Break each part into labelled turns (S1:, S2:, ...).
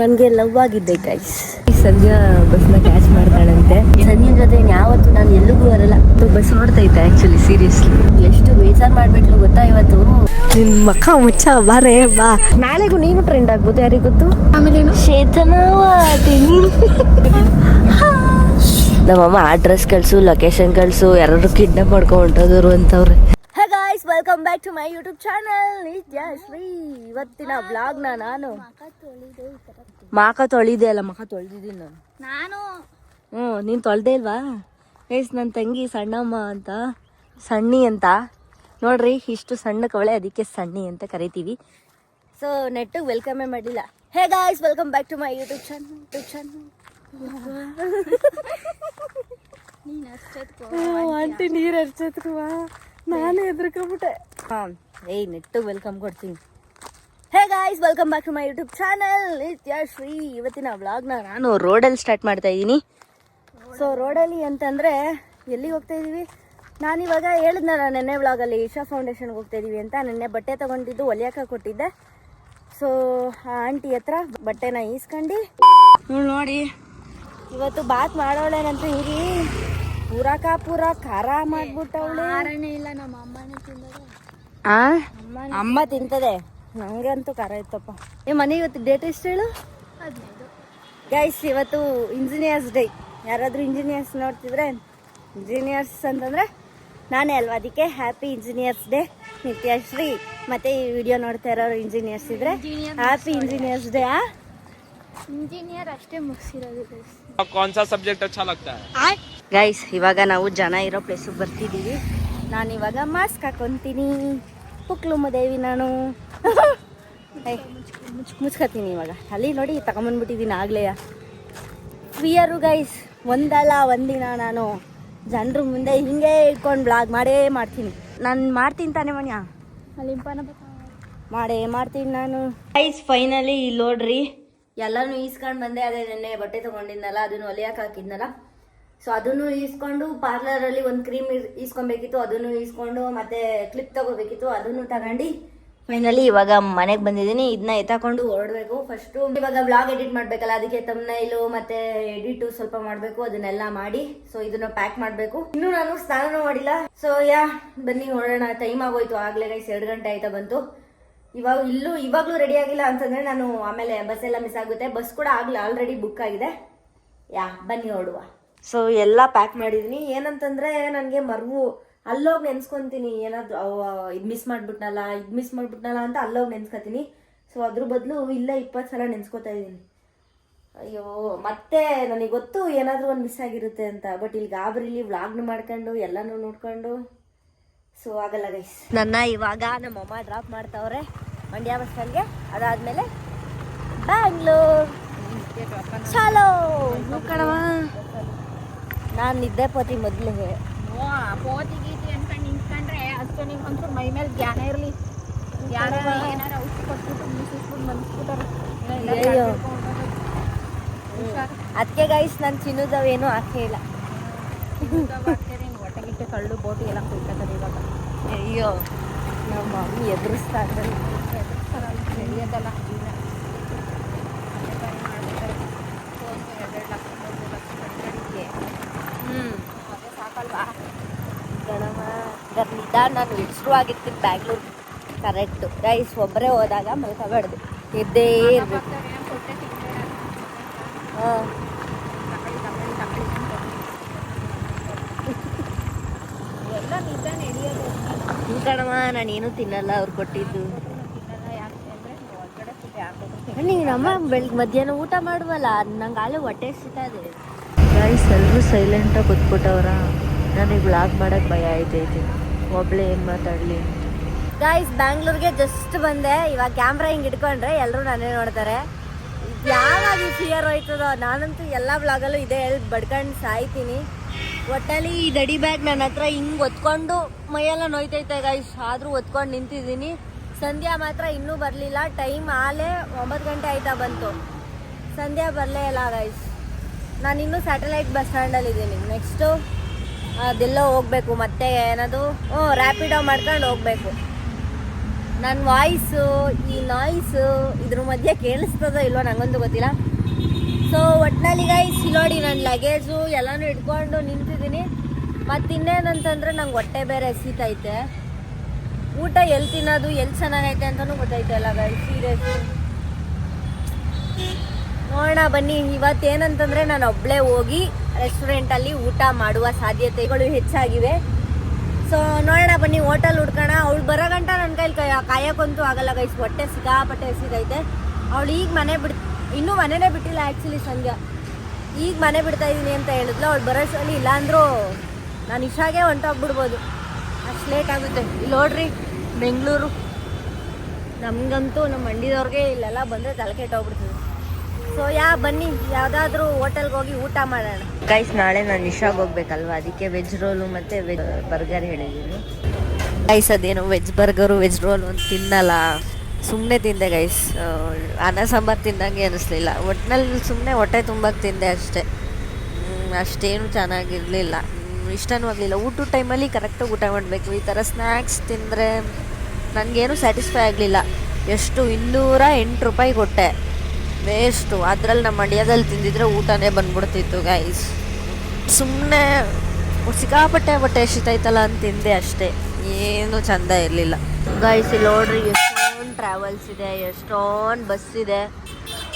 S1: ನನಗೆ ಲವ್ ಆಗಿದ್ದೆ ಗೈಸ್ ಸಂಜೆ ಬಸ್ನ ಕ್ಯಾಚ್ ಮಾಡ್ತಾಳಂತೆ. ಸಂಜೆ ಜೊತೆ ಯಾವತ್ತು ನಾನು ಎಲ್ಲಿಗೂ ಬರಲ್ಲ. ಬಸ್ ನೋಡ್ತೈತೆ ಆಕ್ಚುಲಿ ಸೀರಿಯಸ್ಲಿ ಎಷ್ಟು ಬೇಜಾರ್ ಮಾಡ್ಬಿಟ್ಲು ಗೊತ್ತಾ ಇವತ್ತು? ನಿನ್ ಮಕ್ಕ ಮುಚ್ಚ ಬಾರೇ ಬಾ. ನಾಳೆಗೂ ನೀನು ಟ್ರೆಂಡ್ ಆಗ್ಬೋದು ಯಾರಿಗೆ ಗೊತ್ತು? ಆಮೇಲೆ ಶೇತನವಾದಿನಿ ನಮ್ಮಮ್ಮ ಅಡ್ರೆಸ್ ಕಳಿಸು ಲೊಕೇಶನ್ ಕಳಿಸು ಯಾರು ಕಿಡ್ನಾಪ್ ಮಾಡ್ಕೊಂಡು ಹೊಂಟೋದ್ರು ಅಂತವ್ರೆ. Welcome back to my YouTube channel Nithyashree ಇವತ್ತಿನ ಬ್ಲಾಗ್ನ ನಾನು. ಮಾಕ ತೊಳಿದೆ ಅಲ್ಲ ಮಾಕ ತೊಳೆದಿದ್ದೀನಿ ನಾನು.
S2: ನಾನು?
S1: ಹ್ಞೂ ನೀನು ತೊಳ್ದೇ ಇಲ್ವಾ? ಏಸ್ ನನ್ನ ತಂಗಿ ಸಣ್ಣಮ್ಮ ಅಂತ ಸಣ್ಣಿ ಅಂತ. ನೋಡ್ರಿ ಇಷ್ಟು ಸಣ್ಣ ಕವಳೆ ಅದಕ್ಕೆ ಸಣ್ಣಿ ಅಂತ ಕರಿತೀವಿ. ಸೊ ನೆಟ್ಟಿಗೆ ವೆಲ್ಕಮೇ ಮಾಡಿಲ್ಲ. Hey guys welcome back to my YouTube channel YouTube channel
S2: ನೀನು ಅಷ್ಟೇ
S1: ಆಂಟಿ ನೀರು ಹರ್ಚತ್ರುವ ನಾನೇ ಹೆದರ್ಕೊಂಬಿಟ್ಟೆ. ಹಾಂ, ಏಯ್, ನೆಟ್ಟು ವೆಲ್ಕಮ್ ಕೊಡ್ತೀನಿ. Hey guys welcome back to my YouTube channel Nithyashree, ಇವತ್ತಿನ ವ್ಲಾಗ್ನ ನಾನು ರೋಡಲ್ಲಿ ಸ್ಟಾರ್ಟ್ ಮಾಡ್ತಾ ಇದ್ದೀನಿ. ಸೊ ರೋಡಲ್ಲಿ ಅಂತಂದರೆ ಎಲ್ಲಿಗೆ ಹೋಗ್ತಾ ಇದ್ದೀವಿ ನಾನಿವಾಗ ಹೇಳಿದ್ನಲ್ಲ ನೆನ್ನೆ ವ್ಲಾಗಲ್ಲಿ ಈಶಾ ಫೌಂಡೇಶನ್ಗೆ ಹೋಗ್ತಾ ಇದ್ದೀವಿ ಅಂತ. ನೆನ್ನೆ ಬಟ್ಟೆ ತೊಗೊಂಡಿದ್ದು ಹೊಲಿಯೋಕೆ ಕೊಟ್ಟಿದ್ದೆ. ಸೊ ಆ ಆಂಟಿ ಹತ್ರ ಬಟ್ಟೆನ ಈಸ್ಕೊಂಡು. ನೋಡಿ ಇವತ್ತು ಬಾತ್ ಮಾಡೋಳೇನಂತ ಇರಿ. ಪೂರಕ ಪೂರ ಖಾರ ಮಾಡ್ಬಿಟ್ಟವಳು
S2: ಕಾರಣ ಇಲ್ಲ ನಮ್ಮ ಅಮ್ಮನೇ ತಿಂದದ
S1: ಆ ಅಮ್ಮ ತಿಂತದೆ ನಂಗಂತೂ ಖಾರ ಇತ್ತಪ್ಪ ಏ ಮನೆ ಇವತ್ತು ಡೇಟ್ ಎಷ್ಟು ಹೇಳು
S2: ಹದಿನೈದು
S1: ಗೈಸ್ ಇವತ್ತು ಇಂಜಿನಿಯರ್ಸ್ ಡೇ ಯಾರಾದರೂ ಇಂಜಿನಿಯರ್ಸ್ ನೋಡ್ತಿದ್ರೆ ಇಂಜಿನಿಯರ್ಸ್ ಅಂತಂದ್ರೆ ನಾನೇ ಅಲ್ವಾ ಅದಕ್ಕೆ ಹ್ಯಾಪಿ ಇಂಜಿನಿಯರ್ಸ್ ಡೇ ನಿತ್ಯಶ್ರೀ ಮತ್ತೆ ಈ ವಿಡಿಯೋ ನೋಡ್ತಾ ಇರೋರು ಇಂಜಿನಿಯರ್ಸ್ ಇದ್ರೆ
S2: Engineer
S1: ಹ್ಯಾಪಿ ಇಂಜಿನಿಯರ್ಸ್ ಡೇ ಆ
S2: ಇಂಜಿನಿಯರ್ ಅಷ್ಟೇ ಮುಗಿಸಿರೋದು
S3: कौन सा सब्जेक्ट अच्छा लगता है
S1: ಗೈಸ್ ಇವಾಗ ನಾವು ಜನ ಇರೋ ಪ್ಲೇಸಿಗೆ ಬರ್ತಿದ್ದೀವಿ ನಾನು ಇವಾಗ ಮಾಸ್ಕ್ ಹಾಕೊತೀನಿ. ಪುಕ್ಲು ದೇವಿ ನಾನು. ಮುಚ್ ಮುಚ್ಕೋತೀನಿ ಇವಾಗ. ಅಲ್ಲಿ ನೋಡಿ ತಗೊಂಬಂದ್ಬಿಟ್ಟಿದ್ದೀನಿ ಆಗ್ಲೇ. ಫಿಯರು ಗೈಸ್ ಒಂದಲ್ಲ ಒಂದಿನ ನಾನು. ಜನರ ಮುಂದೆ ಹಿಂಗೆ ಇಟ್ಕೊಂಡು ಬ್ಲಾಗ್ ಮಾಡೇ ಮಾಡ್ತೀನಿ. ನಾನು ಮಾಡ್ತೀನಿ ತಾನೇ ಮನ್ಯ? ಮಾಡೇ ಮಾಡ್ತೀನಿ ನಾನು. ಗೈಸ್ ಫೈನಲಿ ಇಲ್ಲಿ ನೋಡ್ರಿ ಎಲ್ಲಾನು ಈಸ್ಕೊಂಡು ಬಂದೆ ಅದೇ ನೆನ್ನೆ ಬಟ್ಟೆ ತೊಗೊಂಡಿದ್ನಲ್ಲ, ಅದನ್ನು ಹೊಲಿಯಕ್ಕೆ ಹಾಕಿದ್ನಲ್ಲ. ಸೊ ಅದನ್ನು ಈಸ್ಕೊಂಡು ಪಾರ್ಲರಲ್ಲಿ ಒಂದು ಕ್ರೀಮ್ ಈಸ್ಕೊಬೇಕಿತ್ತು, ಅದನ್ನು ಈಸ್ಕೊಂಡು ಮತ್ತೆ ಕ್ಲಿಪ್ ತಗೋಬೇಕಿತ್ತು, ಅದನ್ನು ತಗೊಂಡು ಫೈನಲಿ ಇವಾಗ ಮನೆಗೆ ಬಂದಿದ್ದೀನಿ. ಇದನ್ನ ಎತ್ತಾಕೊಂಡು ಹೊರಡಬೇಕು. ಫಸ್ಟು ಇವಾಗ ಬ್ಲಾಗ್ ಎಡಿಟ್ ಮಾಡಬೇಕಲ್ಲ, ಅದಕ್ಕೆ ತಮ್ಮನೈಲು ಮತ್ತೆ ಎಡಿಟು ಸ್ವಲ್ಪ ಮಾಡಬೇಕು, ಅದನ್ನೆಲ್ಲ ಮಾಡಿ. ಸೊ ಇದನ್ನ ಪ್ಯಾಕ್ ಮಾಡಬೇಕು. ಇನ್ನು ನಾನು ಸ್ನಾನ ಮಾಡಿಲ್ಲ. ಸೊ ಯಾ, ಬನ್ನಿ ಹೊರಡೋಣ. ಟೈಮ್ ಆಗೋಯ್ತು. ಆಗ್ಲೇ ಗೈಸ್ ಎರಡು ಗಂಟೆ ಆಯ್ತಾ ಬಂತು. ಇವಾಗ ಇಲ್ಲೂ, ಇವಾಗಲೂ ರೆಡಿ ಆಗಿಲ್ಲ ಅಂತಂದ್ರೆ ನಾನು ಆಮೇಲೆ ಬಸ್ ಎಲ್ಲ ಮಿಸ್ ಆಗುತ್ತೆ. ಬಸ್ ಕೂಡ ಆಗ್ಲಿ ಆಲ್ರೆಡಿ ಬುಕ್ ಆಗಿದೆ. ಯಾ, ಬನ್ನಿ ಹೊರಡುವ. ಸೊ ಎಲ್ಲ ಪ್ಯಾಕ್ ಮಾಡಿದೀನಿ. ಏನಂತಂದ್ರೆ ನನಗೆ ಮರ್ವು ಅಲ್ಲೋಗಿ ನೆನ್ಸ್ಕೊಂತೀನಿ. ಏನಾದ್ರು ಇದು ಮಿಸ್ ಮಾಡ್ಬಿಟ್ನಲ್ಲ ಇದು ಮಿಸ್ ಮಾಡ್ಬಿಟ್ನಲ್ಲ ಅಂತ ಅಲ್ಲೋಗಿ ನೆನ್ಸ್ಕೊತೀನಿ. ಸೊ ಅದ್ರ ಬದಲು ಇಲ್ಲ ಇಪ್ಪತ್ತು ಸಲ ನೆನ್ಸ್ಕೊತಾ ಇದ್ದೀನಿ. ಅಯ್ಯೋ ಮತ್ತೆ ನನಗೆ ಗೊತ್ತು ಏನಾದರೂ ಒಂದು ಮಿಸ್ ಆಗಿರುತ್ತೆ ಅಂತ. ಬಟ್ ಇಲ್ಲಿ ಗಾಬರಿಲಿ ವ್ಲಾಗ್ನ ಮಾಡ್ಕೊಂಡು ಎಲ್ಲನೂ ನೋಡ್ಕೊಂಡು. ಸೊ ಆಗಲ್ಲ ಗೈಸ್ ನನ್ನ ಇವಾಗ ನಮ್ಮಮ್ಮ ಡ್ರಾಪ್ ಮಾಡ್ತಾವ್ರೆ. ಮಂಡ್ಯ ಬಸ್ ಸ್ಟ್ಯಾಂಡ್ಗೆ ಅದಾದಮೇಲೆ ಬ್ಯಾಂಗ್ಳೂರ್ ಚಲೋ ಕಣವ ನಾನು ನಿದ್ದೆ ಪತಿ ಮೊದಲೇ
S2: ಪೋತಿ ಗೀತಿ ಅಂತ ನಿಂತ್ಕೊಂಡ್ರೆ ಅಷ್ಟೇ ನಿಂಗೆ ಒಂಚೂರು ಮೈ ಮೇಲೆ ಜ್ಞಾನ ಇರಲಿ. ಯಾರು ಏನಾರ ಔಷಧಿ ಕೊಟ್ಬಿಟ್ಟು ಮುಗಿಸ್ಬಿಟ್ಟು.
S1: ಅದಕ್ಕೆ ಗೈಸ್ ನಾನು ತಿನ್ನೋದವೇನು ಆಸೆ ಇಲ್ಲ.
S2: ಹೊಟ್ಟೆ ಗಿಟ್ಟೆ ಕಳ್ಳು ಬೋಟಿ ಎಲ್ಲ ಕುಯ್ತಾರೆ ಇವಾಗ.
S1: ಅಯ್ಯೋ ನಮ್ಮ ಮಮ್ಮಿ ಎದುರಿಸ್ತಾ ಇದ್ದಾರೆ
S2: ನಡೆಯೋದಲ್ಲ
S1: ಗರ್ ನಿಧಾನ ನಾನು ಇಳಿಸ್ರುವಾಗಿರ್ತೀನಿ ಬ್ಯಾಂಗ್ಳೂರ್ ಕರೆಕ್ಟು ರೈಸ್ ಒಬ್ಬರೇ ಹೋದಾಗ ಮಲ್ಕೋಬಾರ್ದು ಇದ್ದೇ ಇರಬೇಕು. ಹಾಂ. ನಾನೇನು ತಿನ್ನಲ್ಲ ಅವ್ರು ಕೊಟ್ಟಿದ್ದು. ನೀನು ನಮ್ಮ ಬೆಳಗ್ಗೆ ಮಧ್ಯಾಹ್ನ ಊಟ ಮಾಡುವಲ್ಲ ನಂಗೆ ಆಲೇ ಹೊಟ್ಟೆ ಸಿಗ್ತದೆ ಗೈಸ್ ಎಲ್ಲರೂ ಸೈಲೆಂಟಾಗಿ ಕೂತ್ಬಿಟ್ಟವ್ರ? ನನಗೆ ಬ್ಲಾಗ್ ಮಾಡೋಕ್ಕೆ ಭಯ ಆಯ್ತೈತೆ. ಒಬ್ಳೆ ಏನು ಮಾತಾಡಲಿ ಗಾಯ್ಸ್ ಬ್ಯಾಂಗ್ಳೂರ್ಗೆ ಜಸ್ಟ್ ಬಂದೆ. ಇವಾಗ ಕ್ಯಾಮ್ರಾ ಹಿಂಗೆ ಇಟ್ಕೊಂಡ್ರೆ ಎಲ್ಲರೂ ನನ್ನೇ ನೋಡ್ತಾರೆ. ಯಾವಾಗ ಈ ಫಿಯರ್ ಹೋಯ್ತದೋ, ನಾನಂತೂ ಎಲ್ಲ ಬ್ಲಾಗಲ್ಲೂ ಇದೇ ಹೇಳಿ ಬಡ್ಕಂಡು ಸಾಯ್ತೀನಿ. ಒಟ್ಟಲ್ಲಿ ಈ ದಡಿ ಬ್ಯಾಗ್ ನನ್ನ ಹತ್ರ ಹಿಂಗೆ ಒತ್ಕೊಂಡು ಮೈಯೆಲ್ಲ ನೋಯ್ತೈತೆ ಗೈಸ್ ಆದರೂ ಒತ್ಕೊಂಡು ನಿಂತಿದ್ದೀನಿ. ಸಂಧ್ಯಾ ಮಾತ್ರ ಇನ್ನೂ ಬರಲಿಲ್ಲ. ಟೈಮ್ ಆಲೇ ಒಂಬತ್ತು ಗಂಟೆ ಆಯ್ತಾ ಬಂತು. ಸಂಧ್ಯಾ ಬರಲೇ ಇಲ್ಲ ಗೈಸ್ ನಾನು ಇನ್ನೂ ಸ್ಯಾಟಲೈಟ್ ಬಸ್ ಸ್ಟ್ಯಾಂಡಲ್ಲಿದ್ದೀನಿ ನೆಕ್ಸ್ಟು ಅದೆಲ್ಲೋ ಹೋಗ್ಬೇಕು, ಮತ್ತೆ ಏನದು ಹ್ಞೂ ರ್ಯಾಪಿಡೋ ಮಾಡ್ಕೊಂಡು ಹೋಗ್ಬೇಕು. ನನ್ನ ವಾಯ್ಸು ಈ ನಾಯ್ಸು ಇದ್ರ ಮಧ್ಯೆ ಕೇಳಿಸ್ತದೋ ಇಲ್ವೋ ನನಗಂತೂ ಗೊತ್ತಿಲ್ಲ. ಸೊ ಒಟ್ಟಿನಲ್ಲಿ ಗೈಸ್ ನೋಡಿ ನನ್ನ ಲಗೇಜು ಎಲ್ಲನೂ ಇಟ್ಕೊಂಡು ನಿಂತಿದ್ದೀನಿ. ಮತ್ತು ಇನ್ನೇನಂತಂದ್ರೆ ನಂಗೆ ಹೊಟ್ಟೆ ಬೇರೆ ಎಸಿತೈತೆ ಊಟ ಎಲ್ಲಿ ತಿನ್ನೋದು ಎಲ್ಲಿ ಚೆನ್ನಾಗೈತೆ ಅಂತಲೂ ಗೊತ್ತೈತೆ ಅಲ್ಲ ಗೈಸ್ ಸೀರಿಯಸ್ ನೋಡೋಣ, ಬನ್ನಿ. ಇವತ್ತೇನಂತಂದ್ರೆ ನಾನು ಒಬ್ಬಳೇ ಹೋಗಿ ರೆಸ್ಟೋರೆಂಟಲ್ಲಿ ಊಟ ಮಾಡುವ ಸಾಧ್ಯತೆಗಳು ಹೆಚ್ಚಾಗಿವೆ. ಸೊ ನೋಡೋಣ, ಬನ್ನಿ. ಹೋಟೆಲ್ ಹುಡ್ಕೋಣ. ಅವಳು ಬರೋ ಗಂಟ ನನ್ನ ಕೈಲಿ ಕೈ ಕಾಯೋಕ್ಕಂತೂ ಆಗಲ್ಲ ಗೈಸ್ ಹೊಟ್ಟೆ ಸಿಕ್ಕಾಪಟ್ಟೆ ಹಸಿದೈತೆ. ಅವಳು ಈಗ ಮನೆ ಬಿಡ್ ಇನ್ನೂ ಮನೆನೇ ಬಿಟ್ಟಿಲ್ಲ ಆ್ಯಕ್ಚುಲಿ ಸಂಜೆ ಈಗ ಮನೆ ಬಿಡ್ತಾ ಇದ್ದೀನಿ ಅಂತ ಹೇಳಿದ್ಲು. ಅವಳು ಬರೋಷ್ಟರಲ್ಲಿ ಇಲ್ಲಾಂದ್ರೂ ನಾನು ಇಶಾಗೆ ಹೊಂಟೋಗ್ಬಿಡ್ಬೋದು. ಅಷ್ಟು ಲೇಟ್ ಆಗುತ್ತೆ. ಇಲ್ಲಿ ನೋಡ್ರಿ, ಬೆಂಗಳೂರು. ನಮಗಂತೂ ನಮ್ಮ ಮಂಡ್ಯದವ್ರಿಗೆ ಇಲ್ಲೆಲ್ಲ ಬಂದರೆ ತಲೆ ಕೆಟ್ಟೋಗ್ಬಿಡ್ತದೆ. ಸೊ ಯಾ ಬನ್ನಿ. ಯಾವುದಾದ್ರೂ ಹೋಟೆಲ್ಗೆ ಹೋಗಿ ಊಟ ಮಾಡೋಣ. ಗೈಸ್ ನಾಳೆ ನಾನು ನಿಶಾಗ್ ಹೋಗ್ಬೇಕಲ್ವಾ? ಅದಕ್ಕೆ ವೆಜ್ ರೋಲು ಮತ್ತು ವೆಜ್ ಬರ್ಗರ್ ಹೇಳಿದ್ದೀನಿ ಗೈಸ್ ಅದೇನು ವೆಜ್ ಬರ್ಗರು ವೆಜ್ ರೋಲ್ ಅಂತ ತಿನ್ನಲ್ಲ. ಸುಮ್ಮನೆ ತಿಂದೆ ಗೈಸ್ ಅನ್ನ ಸಾಂಬಾರು ತಿಂದಂಗೆ ಅನಿಸ್ಲಿಲ್ಲ. ಒಟ್ಟಿನಲ್ಲಿ ಸುಮ್ಮನೆ ಹೊಟ್ಟೆ ತುಂಬಕ್ಕೆ ತಿಂದೆ ಅಷ್ಟೇ. ಅಷ್ಟೇನು ಚೆನ್ನಾಗಿರಲಿಲ್ಲ. ಇಷ್ಟನೂ ಆಗಲಿಲ್ಲ. ಊಟದ ಟೈಮಲ್ಲಿ ಕರೆಕ್ಟಾಗಿ ಊಟ ಮಾಡಬೇಕು. ಈ ಥರ ಸ್ನ್ಯಾಕ್ಸ್ ತಿಂದರೆ ನನಗೇನು ಸ್ಯಾಟಿಸ್ಫೈ ಆಗಲಿಲ್ಲ. ಎಷ್ಟು ಇನ್ನೂರ ಎಂಟು ರೂಪಾಯಿ ಕೊಟ್ಟೆ. ವೇಸ್ಟು ಅದ್ರಲ್ಲಿ ನಮ್ಮ ಮಂಡ್ಯದಲ್ಲಿ ತಿಂದಿದ್ರೆ ಊಟನೇ ಬಂದ್ಬಿಡ್ತಿತ್ತು ಗೈಸ್ ಸುಮ್ಮನೆ ಸಿಕ್ಕಾಪಟ್ಟೆ ಹೊಟ್ಟೆ ಐತಲ್ಲ ಅಂತ ತಿಂದೆ ಅಷ್ಟೇ. ಏನು ಚಂದ ಇರಲಿಲ್ಲ. ಗೈಸ್ ಇಲ್ಲಿ ನೋಡ್ರಿ ಎಷ್ಟೊಂದು ಟ್ರಾವೆಲ್ಸ್ ಇದೆ, ಎಷ್ಟೊಂದು ಬಸ್ ಇದೆ.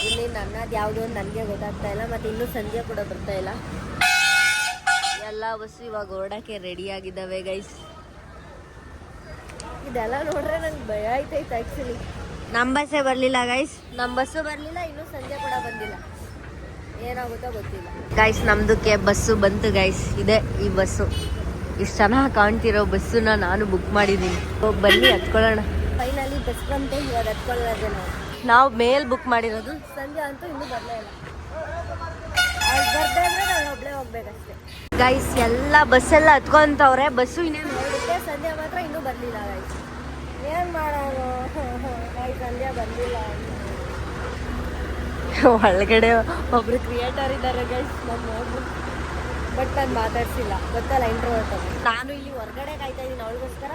S1: ಇಲ್ಲಿ ನನ್ನದು ಯಾವುದು ಅಂತ ನನಗೆ ಗೊತ್ತಾಗ್ತಾ ಇಲ್ಲ, ಮತ್ತು ಇನ್ನೂ ಸಂಜೆ ಕೂಡ ಬರ್ತಾ ಇಲ್ಲ. ಎಲ್ಲ ಬಸ್ ಇವಾಗ ಓಡೋಕ್ಕೆ ರೆಡಿ ಆಗಿದ್ದಾವೆ ಗೈಸ್ ಇದೆಲ್ಲ ನೋಡ್ರೆ ನಂಗೆ ಭಯ ಆಯ್ತೈತೆ ಆ್ಯಕ್ಚುಲಿ ನಮ್ಮ ಬಸ್ಸೇ ಬರಲಿಲ್ಲ ಗೈಸ್ ನಮ್ಮ ಬಸ್ಸು ಬರಲಿಲ್ಲ ಇನ್ನೂ ಸಂಜೆ ಕೂಡ ಬಂದಿಲ್ಲ. ಏನಾಗುತ್ತೋ ಗೊತ್ತಿಲ್ಲ. ಗೈಸ್ ನಮ್ದಕ್ಕೆ ಬಸ್ಸು ಬಂತು ಗೈಸ್ ಇದೆ ಈ ಬಸ್ಸು. ಇಷ್ಟು ಚೆನ್ನಾಗಿ ಕಾಣ್ತಿರೋ ಬಸ್ಸನ್ನ ನಾನು ಬುಕ್ ಮಾಡಿದ್ದೀನಿ. ಹೋಗಿ ಬನ್ನಿ ಹತ್ಕೊಳ್ಳೋಣ ಫೈನಲಿ ಬಸ್ ಬಂತು. ಇವಾಗ ಹತ್ಕೊಳ್ಳೋದೇ ನಾವು ನಾವು ಮೇಲ್ ಬುಕ್ ಮಾಡಿರೋದು. ಸಂಜೆ ಅಂತೂ ಇನ್ನೂ ಬರಲೇ ಇಲ್ಲ. ಒಬ್ಬಳೇ ಹೋಗ್ಬೇಕಷ್ಟೇ. ಗೈಸ್ ಎಲ್ಲ ಬಸ್ಸೆಲ್ಲ ಹತ್ಕೊಂತವ್ರೆ ಬಸ್ಸು ಇನ್ನೇನು ಸಂಜೆ ಮಾತ್ರ ಇನ್ನೂ ಬರಲಿಲ್ಲ ಗೈಸ್ ಏನು ಸಂಧ್ಯಾ ಬಂದಿಲ್ಲ. ಒಳಗಡೆ ಒಬ್ರು ಕ್ರಿಯೇಟರ್ ಇದ್ದಾರೆ ಗೈಸ್ ನಾನು ಬಟ್ ನಾನು ಮಾತಾಡ್ಸಿಲ್ಲ. ಗೊತ್ತಲ್ಲ ಇಂಟ್ರೋವರ್ಟ್ ನಾನು ಇಲ್ಲಿ ಹೊರಗಡೆ ಕಾಯ್ತಾ ಇದ್ದೀನಿ ಅವಳಿಗೋಸ್ಕರ.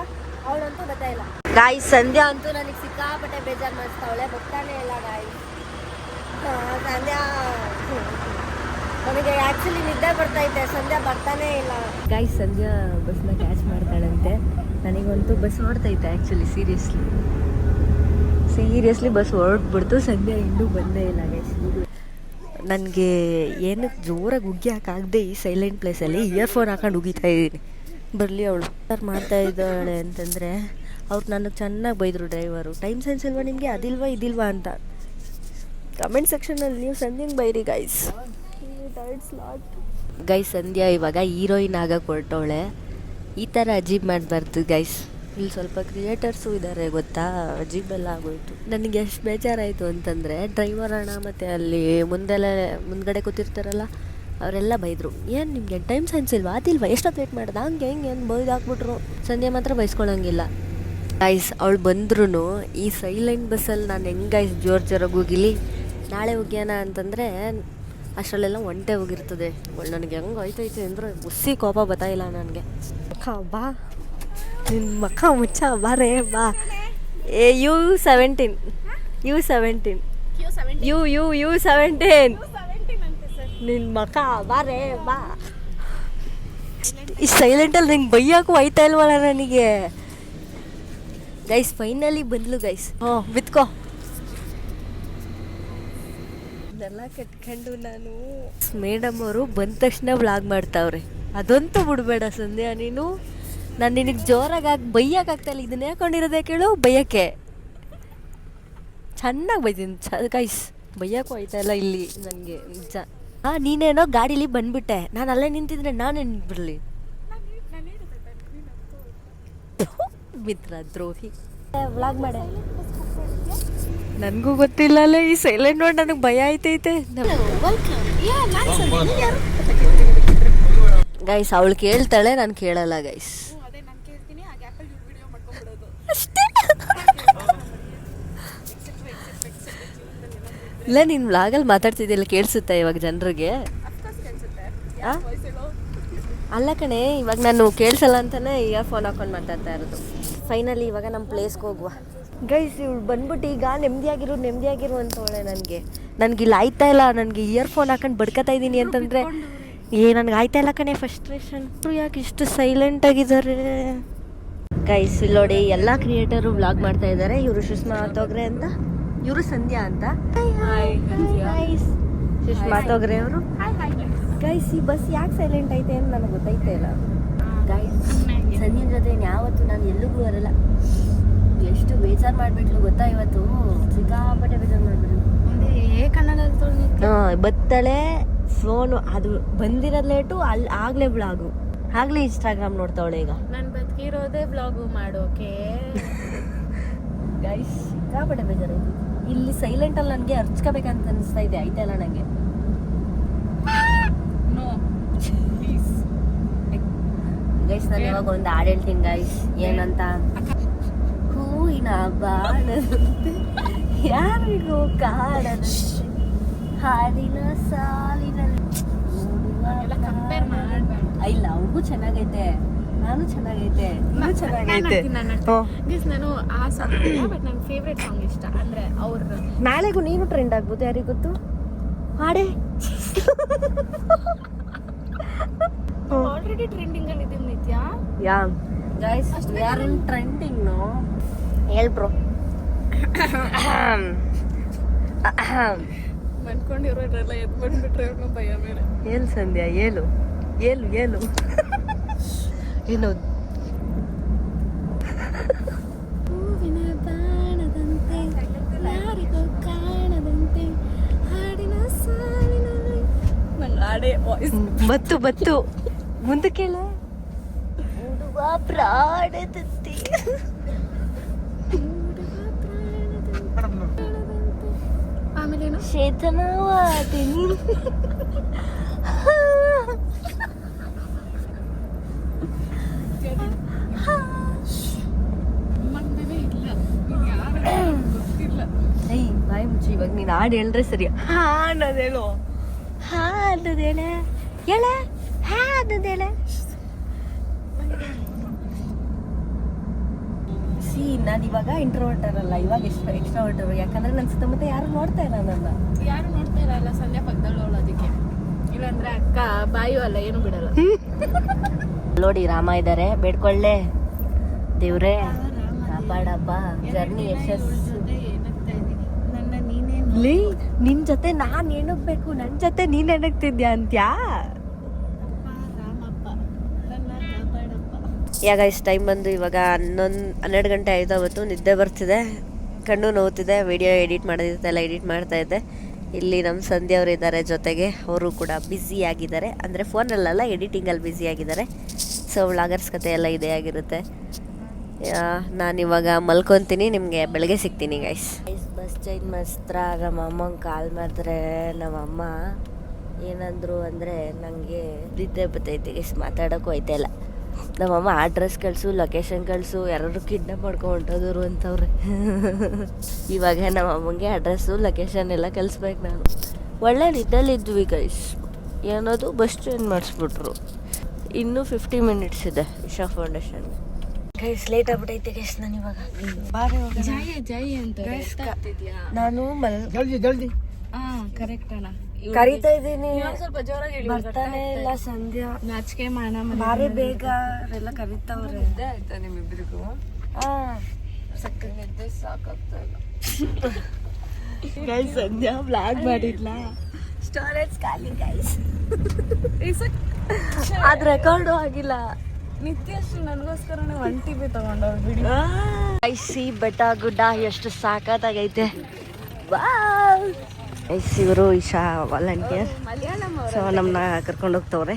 S1: ಅವಳಂತೂ ಗೊತ್ತಾಯಿಲ್ಲ ಇಲ್ಲ. ಗಾಯ್ಸ್ ಸಂಧ್ಯಾ ಅಂತೂ ನನಗೆ ಸಿಕ್ಕಾಪಟ್ಟೆ ಬೇಜಾರು ಮಾಡಿಸ್ತಾವಳೆ ಬರ್ತಾನೆ ಇಲ್ಲ ಗಾಯ್ಸ್ ಸಂಧ್ಯಾ. ನನಗೆ ಆ್ಯಕ್ಚುಲಿ ನಿದ್ದೆ ಬರ್ತಾ ಇದ್ದೆ ಸಂಧ್ಯಾ ಬರ್ತಾನೆ ಇಲ್ಲ. ಗಾಯ್ಸ್ ಸಂಧ್ಯಾ ಬಸ್ನ ಕ್ಯಾಚ್ ಮಾಡ್ತಾಳಂತೆ. ನನಗಂತೂ ಬಸ್ ಹೊರಡ್ತೈತೆ ಆ್ಯಕ್ಚುಲಿ ಸೀರಿಯಸ್ಲಿ ಸೀರಿಯಸ್ಲಿ ಬಸ್ ಹೊರಟ್ಬಿಡ್ತು ಸಂಜೆ ಇನ್ನೂ ಬಂದೇ ಇಲ್ಲ ಗೈಸ್ ನನಗೆ ಏನು ಜೋರಾಗಿ ಉಗ್ಗಿ ಹಾಕಾಗದೆ ಈ ಸೈಲೆಂಟ್ ಪ್ಲೇಸಲ್ಲಿ ಇಯರ್ಫೋನ್ ಹಾಕೊಂಡು ಉಗಿತಾ ಇದ್ದೀನಿ. ಬರಲಿ ಅವಳು. ಮಾಡ್ತಾ ಇದ್ದಾಳೆ ಅಂತಂದರೆ, ಅವ್ರು ನನಗೆ ಚೆನ್ನಾಗಿ ಬೈದರು ಡ್ರೈವರು ಟೈಮ್ ಸೆನ್ಸ್ ಇಲ್ವಾ ನಿಮಗೆ? ಅದಿಲ್ವಾ, ಇದಿಲ್ವಾ ಅಂತ. ಕಮೆಂಟ್ ಸೆಕ್ಷನಲ್ಲಿ ನೀವು ಸಂಧ್ಯಂಗೆ ಬೈರಿ ಗೈಸ್ ಗೈಸ್ ಸಂಧ್ಯಾ ಇವಾಗ ಹೀರೋಯಿನ್ ಆಗಕ್ಕೆ ಹೊರಟವಳೆ ಈ ಥರ ಅಜೀಬ್ ಮಾಡಬಾರ್ದು ಗೈಸ್ ಇಲ್ಲಿ ಸ್ವಲ್ಪ ಕ್ರಿಯೇಟರ್ಸು ಇದ್ದಾರೆ ಗೊತ್ತಾ? ಅಜೀಬೆಲ್ಲ ಆಗೋಯ್ತು. ನನಗೆ ಎಷ್ಟು ಬೇಜಾರಾಯಿತು ಅಂತಂದರೆ ಡ್ರೈವರ್ ಅಣ್ಣ ಮತ್ತು ಅಲ್ಲಿ ಮುಂದೆಲ್ಲ ಮುಂದ್ಗಡೆ ಕೂತಿರ್ತಾರಲ್ಲ, ಅವರೆಲ್ಲ ಬೈದರು, ಏನು ನಿಮಗೆ ಟೈಮ್ ಸೆನ್ಸ್ ಇಲ್ವಾ? ಅದಿಲ್ವಾ? ಎಷ್ಟೊತ್ತು ವೇಟ್ ಮಾಡ್ದೆ? ಹಂಗೆ, ಹೆಂಗೆ ಏನು ಬೈದು ಹಾಕ್ಬಿಟ್ರು. ಸಂಧ್ಯಾ ಮಾತ್ರ ಬೈಸ್ಕೊಳಂಗಿಲ್ಲ. ಗೈಸ್ ಅವಳು ಬಂದ್ರೂ ಈ ಸೈಲೆಂಟ್ ಬಸ್ಸಲ್ಲಿ ನಾನು ಹೆಂಗೆ ಗೈಸ್ ಜೋರು ಜೋರಾಗಿ ಹೋಗಿಲಿ? ನಾಳೆ ಹೋಗ್ಯಾನ ಅಂತಂದರೆ ಅಷ್ಟರಲ್ಲೆಲ್ಲ ಒಂಟೆ ಹೋಗಿರ್ತದೆ. ನನಗೆ ಹೆಂಗೆ ಹೋಯ್ತೈತೆ ಅಂದರೆ ಹುಸಿ ಕೋಪ ಬತ್ತಾಯಿಲ್ಲ ನನಗೆ. ಅಕ್ಕ ಬಾ ನಿನ್ನ ಮಕ್ಕ ಮುಚ್ಚ ಬಾರೇ ಬಾ ಏ U seventeen U seventeen U U U seventeen ನಿನ್ನ ಮಕ್ಕ ಬಾರೇ ಬಾ ಈ ಸೈಲೆಂಟಲ್ಲಿ ನಂಗೆ ಬೈಯಾಕು ಆಯ್ತಾ ಇಲ್ವಲ್ಲ ನನಗೆ? ಗೈಸ್ ಫೈನಲಿ ಬಂದ್ಲು ಗೈಸ್ ಹ್ಞೂ, ಬಿತ್ಕೋ. ಇದೆಲ್ಲ ಕಟ್ಕೊಂಡು ನಾನು ಮೇಡಮ್ ಅವರು ಬಂದ ತಕ್ಷಣ ವ್ಲಾಗ್ ಮಾಡ್ತಾವ್ರೆ. ಅದಂತೂ ಬಿಡಬೇಡ ಸಂಧ್ಯಾ ನೀನು. ನಾನು ನಿನಗೆ ಜೋರಾಗಿ ಆಗಿ ಬೈಯೋಕ್ಕಾಗ್ತಾ ಇಲ್ಲ ಇದನ್ನ ಹಾಕೊಂಡಿರೋದೆ ಕೇಳು? ಬೈಯೋಕ್ಕೆ. ಚೆನ್ನಾಗಿ ಬೈತೀನಿ. ಚ ಕೈಸ್ ಬೈಯೋಕ್ಕೂ ಆಯ್ತಾ ಇಲ್ಲ ಇಲ್ಲಿ ನನಗೆ. ನಿಜ. ಹಾಂ ನೀನೇನೋ ಗಾಡೀಲಿ ಬಂದ್ಬಿಟ್ಟೆ. ನಾನು ಅಲ್ಲೇ ನಿಂತಿದ್ರೆ ನಾನೇ ಬಿಡಲಿ? ಮಿತ್ರ ದ್ರೋಹಿ. ವ್ಲಾಗ್ ಮಾಡೆ. ನನಗೂ ಗೊತ್ತಿಲ್ಲ ಅಲ್ಲೇ. ಈ ಸೈಲೆಂಟ್ ನೋಡಿ ನನಗೆ ಭಯ ಆಯ್ತೈತೆ. ಗೈಸ್ ಅವಳು ಕೇಳ್ತಾಳೆ ನಾನು ಕೇಳಲ್ಲ ಗೈಸ್ ಅಷ್ಟೇ. ಇಲ್ಲ ನೀನು ವ್ಲಾಗಲ್ಲಿ ಮಾತಾಡ್ತಿದ್ದಿಲ್ಲ ಕೇಳಿಸುತ್ತೆ ಇವಾಗ ಜನರಿಗೆ? ಅಲ್ಲ ಕಣೆ ಇವಾಗ ನಾನು ಕೇಳಿಸಲ್ಲ ಅಂತಲೇ ಇಯರ್ ಫೋನ್ ಹಾಕೊಂಡು ಮಾತಾಡ್ತಾ ಇರೋದು. ಫೈನಲಿ ಇವಾಗ ನಮ್ಮ ಪ್ಲೇಸ್ಗೆ ಹೋಗುವ. ಗೈಸ್ ಇವಳು ಬಂದ್ಬಿಟ್ಟು ಈಗ ನೆಮ್ಮದಿಯಾಗಿರು ನೆಮ್ಮದಿಯಾಗಿರು ಅಂತವಳೆ ನನಗೆ. ನನಗೆ ಇಲ್ಲಿ ಆಯ್ತಾ ಇಲ್ಲ ನನಗೆ ಇಯರ್ಫೋನ್ ಹಾಕೊಂಡು ಬಡ್ಕತಾ ಇದ್ದೀನಿ ಅಂತಂದರೆ ಏ ನನಗೆ ಆಯ್ತಾ ಇಲ್ಲ ಕಣೆ ಫಸ್ಟ್ರೇಷನ್ ಯಾಕೆ ಇಷ್ಟು ಸೈಲೆಂಟ್ ಆಗಿದ್ದಾರೆ? ಗೈಸ್ ಇಲ್ಲಿ ನೋಡಿ ಎಲ್ಲ ಕ್ರಿಯೇಟರು ವ್ಲಾಗ್ ಮಾಡ್ತಾ ಇದ್ದಾರೆ ಇವರು ಸುಷ್ಮಾ ಮಾತೋಗ್ರೆ ಅಂತ ಇವರು ಸಂಧ್ಯಾ ಅಂತ. ಸುಷ್ಮಾತೋಗ್ರೆ ಸುಷ್ಮಾ ತೊಗ್ರೆ ಅವರು ಗೈಸ್ ಈ ಬಸ್ ಯಾಕೆ ಸೈಲೆಂಟ್ ಐತೆ ಅಂತ ನನಗೆ ಗೊತ್ತಾಯ್ತಾ ಇಲ್ಲ. ಗೈಸ್ ಸಂಧ್ಯಾ ಜೊತೆ ಯಾವತ್ತು ನಾನು ಎಲ್ಲಿಗೂ ಬರಲ್ಲ. ಎಷ್ಟು ಬೇಜಾರು ಮಾಡ್ಬಿಟ್ಲು ಗೊತ್ತಾ ಇವತ್ತು? ಸಿಕ್ಕಾಪಟ್ಟೆ ಬೇಜಾರು ಮಾಡ್ಬಿಟ್ಟು ಬತ್ತಳೆ ಫೋನು ಅದು ಬಂದಿರೋದು ಲೇಟು ಅಲ್ಲಿ ಆಗಲೇ ಬ್ಲಾಗು ಆಗಲೇ ಇನ್ಸ್ಟಾಗ್ರಾಮ್ ನೋಡ್ತಾವಳೆ ಈಗ.
S2: ನಾನು ಬದುಕಿರೋದೇ ಬ್ಲಾಗು ಮಾಡೋಕೆ.
S1: ಗೈಸ್ ಸಿಕ್ಕಾಪಟ್ಟೆ ಬೇಜಾರು ಇಲ್ಲಿ ಸೈಲೆಂಟಲ್ಲಿ ನನಗೆ ಅರ್ಚ್ಕೋಬೇಕಂತ ಅನಿಸ್ತಾ ಇದೆ. ಆಯ್ತಲ್ಲ ನನಗೆ ಗೈಸ್ ನಾನು ಇವಾಗ ಒಂದು ಹಾಡು ಹೇಳ್ತೀನಿ ಗೈಸ್ ಏನಂತ ಹೂವಿನ ಬಾಣದಂತೆ ಯಾರಿಗೂ ಕಾಡ ಹಾಡಿನ ಸಾಲಿನಲ್ಲಿ
S2: ಎಲ್ಲ ಕಂಪೇರ್ ಮಾಡಬೇಡ
S1: ಇಲ್ಲ ಅವ್ರಿಗೂ ಚೆನ್ನಾಗೈತೆ ನಾನು ಚೆನ್ನಾಗೈತೆ ನಾನು ಚೆನ್ನಾಗೈತೆ.
S2: ಗೀಸ್ ನಾನು ಆ ಸಾಂಗ್ ಬಟ್ ನನ್ನ ಫೇವ್ರೆಟ್ ಸಾಂಗ್ ಇಷ್ಟ. ಅಂದ್ರೆ ಅವ್ರ
S1: ನಾಳೆಗೂ ನೀನು ಟ್ರೆಂಡ್ ಆಗ್ಬೋದು ಯಾರಿಗೆ ಗೊತ್ತು? ಹಾಡೆ.
S2: ಆಲ್ರೆಡಿ ಟ್ರೆಂಡಿಂಗ್ ಅಲ್ಲಿ ಇದ್ದೀನಿ Nithya.
S1: Yeah. Guys we are in trending no ಹೇಳ್ ಬ್ರೋ.
S2: ಮನ್ಕೊಂಡಿರೋರೆಲ್ಲ ಎದ್ ಬಂದ್ಬಿಟ್ರೆ ಅವ್ರನ್ನ ಭಯ ಬೇರೆ
S1: ಏನ್ ಸಂಧ್ಯಾ ಏಳು? ಏಳು ಏಳು? ಏನು?
S2: ಹೂವಿನ ಬಾಣದಂತೆ ಯಾರಿಗೂ ಕಾಣದಂತೆ ಹಾಡಿನ ಸಾಲಿನಲ್ಲಿ ನಂಗೆ ಹಾಡೇ ವಾಯ್ಸ್
S1: ಬತ್ತು ಬತ್ತು. ಮುಂದಕ್ಕೆ ಹೇಳ ಹುಡುಗ ಪ್ರಾಣದಂತೆ.
S2: ಆಮೇಲೆ
S1: ಶೇತನವಾದೆ ಬಾಯ್ ಮುಚ್ಚಿ ಇವಾಗ ನೀನು ಹಾಡು ಹೇಳ್ರೆ ಸರಿ. ಹಾ ಅನ್ನೋದು ಹೇಳು. ಹಾ ಅನ್ನೋದು ಹೇಳ? ಹೇಳೆ ಹಾ ಅನ್ನೋದು ಹೇಳೆ ಸಿ ನಾನು ಇವಾಗ ಇಂಟ್ರೋವರ್ಟರ್ ಅಲ್ಲ ಇವಾಗ ಎಷ್ಟು ಎಕ್ಸ್ಟ್ರಾವರ್ಟರ್ ಯಾಕಂದ್ರೆ ನನ್ನ ಸುತ್ತಮುತ್ತ ಯಾರು ನೋಡ್ತಾ ಇಲ್ಲ ನನ್ನ
S2: ಯಾರು ನೋಡ್ತಾ ಇರಲ್ಲ ಸಂಧ್ಯಾ ಪಕ್ಕದಲ್ಲಿ ಅದಕ್ಕೆ. ಇಲ್ಲಾಂದ್ರೆ ಅಕ್ಕ ಬಾಯು ಅಲ್ಲ ಏನು ಬಿಡಲ್ಲ.
S1: ನೋಡಿ ರಾಮ ಇದ್ದಾರೆ ಬೇಡ್ಕೊಳ್ಳೆ. ದೇವ್ರೆ ಕಾಪಾಡಪ್ಪ. ಜರ್ನಿ ಯಶಸ್ಸು
S2: ನನ್ನ ನೀನೇ
S1: ಲೇ ನಿನ್ ಜೊತೆ ನಾನ್ ಏನಕ್ಬೇಕು ನನ್ ಜೊತೆ ನೀನ್ ಏನಕ್ತಿದ್ಯಾ ಅಂತ್ಯಾ
S2: ರಾಮಪ್ಪ ನನ್ನ ಕಾಪಾಡಪ್ಪ
S1: ಯಾಗ ಇಷ್ಟು ಟೈಮ್ ಬಂದು ಇವಾಗ ಹನ್ನೊಂದು, ಹನ್ನೆರಡು ಗಂಟೆ ಆಯಿತು ಅವತ್ತು ನಿದ್ದೆ ಬರ್ತಿದೆ. ಕಣ್ಣು ನೋವುತ್ತಿದೆ ವಿಡಿಯೋ ಎಡಿಟ್ ಮಾಡೋದಿದ್ದೆಲ್ಲ ಎಡಿಟ್ ಮಾಡ್ತಾ ಇದ್ದೆ. ಇಲ್ಲಿ ನಮ್ಮ ಸಂಧ್ಯಾ ಅವರು ಇದ್ದಾರೆ ಜೊತೆಗೆ. ಅವರು ಕೂಡ ಬ್ಯುಸಿ ಆಗಿದ್ದಾರೆ. ಅಂದರೆ ಫೋನಲ್ಲೆಲ್ಲ ಎಡಿಟಿಂಗಲ್ಲಿ ಬ್ಯುಸಿ ಆಗಿದ್ದಾರೆ. ಸೊ ವ್ಲಾಗರ್ಸ್ ಕತೆ ಎಲ್ಲ ಇದೇ ಆಗಿರುತ್ತೆ. ನಾನಿವಾಗ ಮಲ್ಕೊತೀನಿ, ನಿಮಗೆ ಬೆಳಗ್ಗೆ ಸಿಗ್ತೀನಿ ಗೈಸ್ ಬಸ್ ಚೈನ್ ಮಸ್ತ್ರ ನಮ್ಮ ಅಮ್ಮಂಗೆ ಕಾಲ್ ಮಾಡಿದ್ರೆ ನಮ್ಮಮ್ಮ ಏನಂದ್ರು ಅಂದರೆ ನನಗೆ ನಿದ್ದೆ ಬರ್ತೈತೆ ಗೈಸ್ ಮಾತಾಡೋಕ್ಕೂ ಐತೆ ಇಲ್ಲ. ನಮ್ಮಮ್ಮ ಅಡ್ರೆಸ್ ಕಳಿಸು ಲೊಕೇಶನ್ ಕಳಿಸು ಯಾರು ಕಿಡ್ನಾಪ್ ಮಾಡ್ಕೊಂಡು ಹೊಂಟೋದ್ರು ಅಂತವ್ರೆ. ಇವಾಗ ನಮ್ಮಮ್ಮಂಗೆ ಅಡ್ರೆಸ್ಸು ಲೊಕೇಶನ್ ಎಲ್ಲ ಕಳಿಸ್ಬೇಕು ನಾನು. ಒಳ್ಳೆ ನಿದ್ದಲ್ಲಿದ್ವಿ ಗೈಸ್ ಏನೋದು ಬಸ್ ಚೇಂಜ್ ಮಾಡಿಸ್ಬಿಟ್ರು. ಇನ್ನೂ ಫಿಫ್ಟಿ ಮಿನಿಟ್ಸ್ ಇದೆ ಇಶಾ ಫೌಂಡೇಶನ್ ಗೈಸ್ ಲೇಟ್ ಆಗ್ಬಿಟ್ಟೈತೆ ಗೈಸ್ ನಾನು ಇವಾಗ. ಬಾರಿ
S2: ಜಾಯಿ ಜಾಯಿ ಅಂತ
S1: ನಾನು ಮಲ್
S2: ಹಾ ಕರೆಕ್ಟ್ ಅಣ್ಣ.
S1: ಕರಿತಾ ಇದ್ದೀನಿ.
S2: ಸ್ವಲ್ಪ ಜೋರಾಗಿ ಹೇಳಿ
S1: ಬರ್ತಾನೆ ಇಲ್ಲ ಸಂಧ್ಯಾ.
S2: ನಾಚಿಕೆ ಮಾಡ
S1: ಬಾರಿ ಬೇಗ ಎಲ್ಲ ಕರಿತಾವ್ರೆ.
S2: ಆಯ್ತಾ ನಿಮ್ಮಿಬ್ರಿಗೂ?
S1: ಹಾ.
S2: ಸಕ್ಕರೆ ನಿದ್ದೆ ಸಾಕಾಗ್ತಾ ಇಲ್ಲ.
S1: ಗೈಸ್ ಸಂಧ್ಯಾ ಬ್ಲಾಗ್ ಮಾಡಿಲ್ಲ ಸ್ಟೋರೇಜ್ ಖಾಲಿ ಗೈಸ್ ಅದ್ ರೆಕಾರ್ಡು ಆಗಿಲ್ಲ.
S2: ನಿತ್ಯ ಅಷ್ಟು ನನಗೋಸ್ಕರನೇ ಒನ್ ಟಿ ಬಿ ತಗೊಂಡವ್ರು ಬಿಡಿ.
S1: ಐಸಿ ಬೆಟ್ಟ ಗುಡ್ಡ ಎಷ್ಟು ಸಾಕಾಗೈತೆ ಎಸ್ ಇವರು ಇಶಾ ವಾಲಂಟಿಯರ್. ಸೊ ನಮ್ಮನ್ನ ಕರ್ಕೊಂಡು ಹೋಗ್ತವ್ರೆ.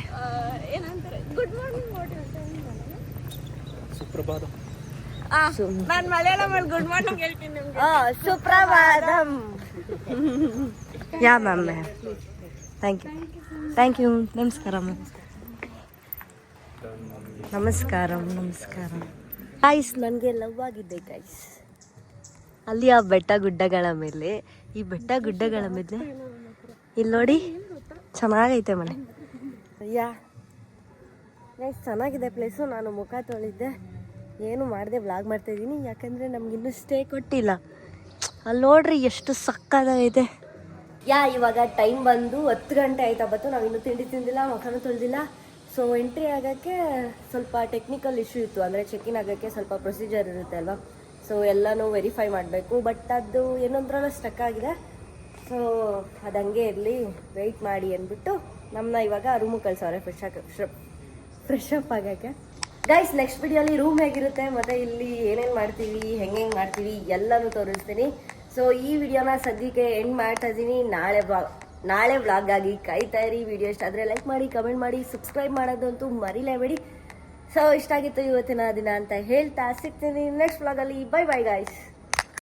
S1: Suprabhatam. Yeah ma'am thank you thank you ನಮಸ್ಕಾರ ಮ್ಯಾಮ್ ನಮಸ್ಕಾರ ನಮಸ್ಕಾರ ಗೈಸ್ ನನಗೆ ಲವ್ ಆಗಿದ್ದೆ ಗಾಯ್ಸ್ ಅಲ್ಲಿ ಆ ಬೆಟ್ಟ ಗುಡ್ಡಗಳ ಮೇಲೆ, ಈ ಬೆಟ್ಟ ಗುಡ್ಡಗಳ ಮೇಲೆ. ಇಲ್ಲಿ ನೋಡಿ, ಚೆನ್ನಾಗೈತೆ ಮನೆ. ಯಾ ನೈಸ್ ಚೆನ್ನಾಗಿದೆ ಪ್ಲೇಸು ನಾನು ಮುಖ ತೊಳಿದ್ದೆ ಏನು ಮಾಡಿದೆ ಬ್ಲಾಗ್ ಮಾಡ್ತಾ ಇದ್ದೀನಿ. ಯಾಕಂದರೆ ನಮಗಿನ್ನೂ ಸ್ಟೇ ಕೊಟ್ಟಿಲ್ಲ. ಅಲ್ಲಿ ನೋಡ್ರಿ ಎಷ್ಟು ಸಕ್ಕದಾಗೈತೆ. ಯಾ, ಇವಾಗ ಟೈಮ್ ಬಂದು ಹತ್ತು ಗಂಟೆ ಆಯ್ತಾ. ಬತ್ತು, ನಾವು ಇನ್ನೂ ತಿಂಡಿ ತಿಂದಿಲ್ಲ ಮಕ್ಕಳು ತೊಳೆದಿಲ್ಲ. ಸೊ ಎಂಟ್ರಿ ಆಗೋಕ್ಕೆ ಸ್ವಲ್ಪ ಟೆಕ್ನಿಕಲ್ ಇಶ್ಯೂ ಇತ್ತು. ಅಂದರೆ ಚೆಕ್-ಇನ್ ಆಗೋಕ್ಕೆ ಸ್ವಲ್ಪ ಪ್ರೊಸೀಜರ್ ಇರುತ್ತೆ ಅಲ್ವಾ? ಸೊ ಎಲ್ಲನೂ ವೆರಿಫೈ ಮಾಡಬೇಕು. ಬಟ್ ಅದು ಏನೊಂದ್ರಲ್ಲ ಸ್ಟಕ್ ಆಗಿದೆ. ಸೊ ಅದು ಹಂಗೆ ಇರಲಿ. ವೆಯ್ಟ್ ಮಾಡಿ ಅಂದ್ಬಿಟ್ಟು ನಮ್ಮನ್ನ ಇವಾಗ ರೂಮು ಕಳ್ಸವ್ರೆ ಫ್ರೆಶ್ ಆಗಿ ಫ್ರೆಶ್ ಅಪ್ ಆಗೋಕ್ಕೆ ಗೈಸ್ ನೆಕ್ಸ್ಟ್ ವಿಡಿಯೋಲಿ ರೂಮ್ ಹೇಗಿರುತ್ತೆ, ಮತ್ತು ಇಲ್ಲಿ ಏನೇನು ಮಾಡ್ತೀವಿ ಹೆಂಗೆ ಹೆಂಗೆ ಮಾಡ್ತೀವಿ, ಎಲ್ಲನೂ ತೋರಿಸ್ತೀನಿ. ಸೊ ಈ ವಿಡಿಯೋನ ಸದ್ಯಕ್ಕೆ ಎಂಡ್ ಮಾಡ್ತಾ ಇದ್ದೀನಿ ನಾಳೆ ನಾಳೆ ವ್ಲಾಗ್ ಆಗಿ ಕಾಯ್ತಾ ಇರಿ. ವಿಡಿಯೋ ಇಷ್ಟ ಆದರೆ ಲೈಕ್ ಮಾಡಿ ಕಮೆಂಟ್ ಮಾಡಿ ಸಬ್ಸ್ಕ್ರೈಬ್ ಮಾಡೋದಂತೂ ಮರಿಲೇಬೇಡಿ. ಸೊ ಇಷ್ಟ ಆಗಿತ್ತು ಇವತ್ತಿನ ದಿನ ಅಂತ ಹೇಳ್ತಾ ಸಿಗ್ತೀನಿ. ನೆಕ್ಸ್ಟ್ ವ್ಲಾಗಲ್ಲಿ ಬೈ ಬೈ ಗಾಯ್ಸ್